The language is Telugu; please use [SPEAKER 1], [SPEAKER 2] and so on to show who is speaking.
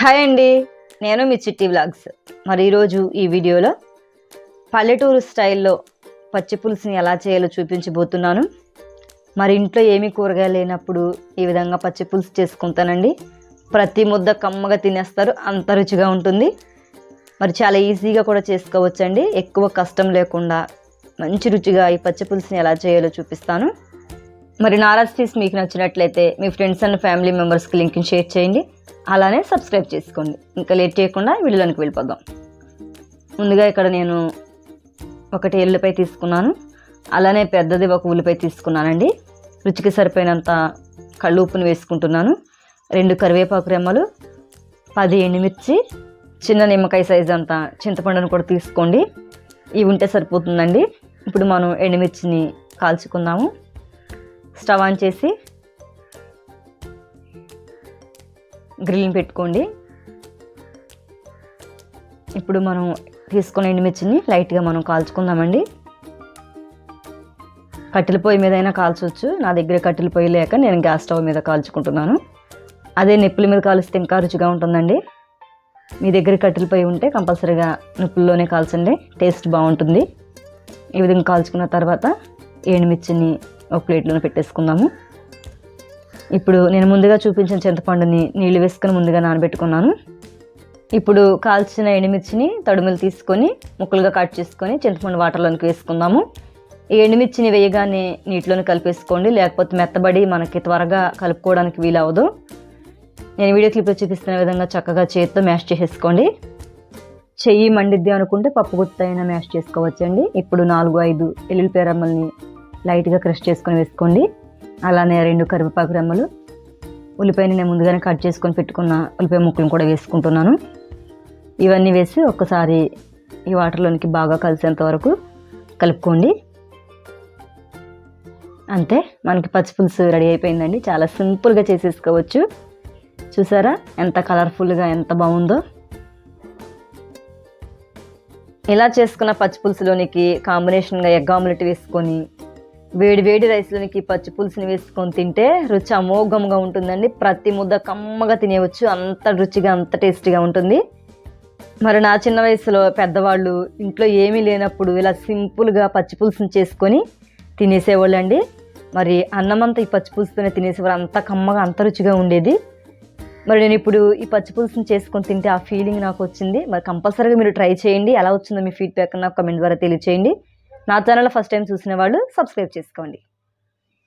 [SPEAKER 1] హాయ్ అండి. నేను మీ చిట్టి బ్లాగ్స్ మరి ఈరోజు ఈ వీడియోలో పల్లెటూరు స్టైల్లో పచ్చి పులుసుని ఎలా చేయాలో చూపించబోతున్నాను. మరి ఇంట్లో ఏమీ కూరగాయలు లేనప్పుడు ఈ విధంగా పచ్చి పులుసు చేసుకుంటానండి. ప్రతి ముద్ద కమ్మగా తినేస్తారు అంత రుచిగా ఉంటుంది. మరి చాలా ఈజీగా కూడా చేసుకోవచ్చండి. ఎక్కువ కష్టం లేకుండా మంచి రుచిగా ఈ పచ్చి పులుసుని ఎలా చేయాలో చూపిస్తాను. మరి నారా రెసిపీస్ మీకు నచ్చినట్లయితే మీ ఫ్రెండ్స్ అండ్ ఫ్యామిలీ మెంబర్స్కి లింక్ని షేర్ చేయండి. అలానే సబ్స్క్రైబ్ చేసుకోండి. ఇంకా లేట్ చేయకుండా వీడియోలోనికి వెళ్ళిపోదాం. ముందుగా ఇక్కడ నేను ఒకటి ఎల్లుపై తీసుకున్నాను. అలానే పెద్దది ఒక ఉల్లిపై తీసుకున్నానండి. రుచికి సరిపోయినంత కళ్ళు ఉప్పును వేసుకుంటున్నాను. రెండు కరివేపాకు రెమ్మలు పది ఎండుమిర్చి చిన్న నిమ్మకాయ సైజ్ అంత చింతపండును కూడా తీసుకోండి. ఇవి ఉంటే సరిపోతుందండి. ఇప్పుడు మనం ఎండుమిర్చిని కాల్చుకుందాము. స్టవ్ ఆన్ చేసి గ్రిల్ని పెట్టుకోండి. ఇప్పుడు మనం తీసుకున్న ఎండుమిర్చిని లైట్గా మనం కాల్చుకుందామండి. కట్టెల పొయ్యి మీద అయినా కాల్చవచ్చు నా దగ్గర కట్టెల పొయ్యి లేక నేను గ్యాస్ స్టవ్ మీద కాల్చుకుంటున్నాను. అదే నిప్పుల మీద కాలుస్తే ఇంకా రుచిగా ఉంటుందండి. మీ దగ్గర కట్టెల పొయ్యి ఉంటే కంపల్సరీగా నిప్పుల్లోనే కాల్చండి. టేస్ట్ బాగుంటుంది. ఈ విధంగా కాల్చుకున్న తర్వాత ఎండుమిర్చిని ఒక ప్లేట్లోనే పెట్టేసుకుందాము. ఇప్పుడు నేను ముందుగా చూపించిన చింతపండుని నీళ్ళు వేసుకొని ముందుగా నానబెట్టుకున్నాను. ఇప్పుడు కాల్చిన ఎండుమిర్చిని తడుములు తీసుకొని ముక్కలుగా కట్ చేసుకొని చింతపండు వాటర్లోనికి వేసుకుందాము. ఈ ఎండుమిర్చిని వేయగానే నీటిలోనే కలిపేసుకోండి లేకపోతే మెత్తబడి మనకి త్వరగా కలుపుకోవడానికి వీలవదు నేను వీడియో క్లిప్లో చూపిస్తున్న విధంగా చక్కగా చేతితో మ్యాష్ చేసేసుకోండి. చెయ్యి మండిద్ది అనుకుంటే పప్పు గుత్త అయినా మ్యాష్ చేసుకోవచ్చండి. ఇప్పుడు నాలుగు ఐదు ఎల్లుల్లిపాయ రెమ్మల్ని లైట్గా క్రష్ చేసుకొని వేసుకోండి. అలానే రెండు కరివేపాకు రెమ్మలు ఉల్లిపాయని నేను ముందుగానే కట్ చేసుకొని పెట్టుకున్న ఉల్లిపాయ ముక్కలను కూడా వేసుకుంటున్నాను. ఇవన్నీ వేసి ఒక్కసారి ఈ వాటర్లోనికి బాగా కలిసేంత వరకు కలుపుకోండి. అంతే మనకి పచ్చి పులుసు రెడీ అయిపోయిందండి. చాలా సింపుల్గా చేసేసుకోవచ్చు. చూసారా ఎంత కలర్ఫుల్గా ఎంత బాగుందో. ఇలా చేసుకున్న పచ్చిపులుసులోనికి కాంబినేషన్గా ఎగ్ ఆమ్లెట్ వేసుకొని వేడి వేడి రైస్లోనికి పచ్చి పులుసుని వేసుకొని తింటే రుచి అమోఘంగా ఉంటుందండి. ప్రతి ముద్ద కమ్మగా తినేయవచ్చు. అంత రుచిగా అంత టేస్టీగా ఉంటుంది. మరి నా చిన్న వయసులో పెద్దవాళ్ళు ఇంట్లో ఏమీ లేనప్పుడు ఇలా సింపుల్గా పచ్చి పులుసుని చేసుకొని తినేసేవాళ్ళండి. మరి అన్నమంతా ఈ పచ్చి పులుసుతోనే తినేసేవారు. అంత కమ్మగా అంత రుచిగా ఉండేది. మరి నేను ఇప్పుడు ఈ పచ్చి పులుసుని చేసుకొని తింటే ఆ ఫీలింగ్ నాకు వచ్చింది. మరి కంపల్సరీగా మీరు ట్రై చేయండి. ఎలా వచ్చిందో మీ ఫీడ్బ్యాక్ నాకు కమెంట్ ద్వారా తెలియచేయండి. నా ఛానల్ ఫస్ట్ టైం చూసిన వాళ్ళు సబ్స్క్రైబ్ చేసుకోండి.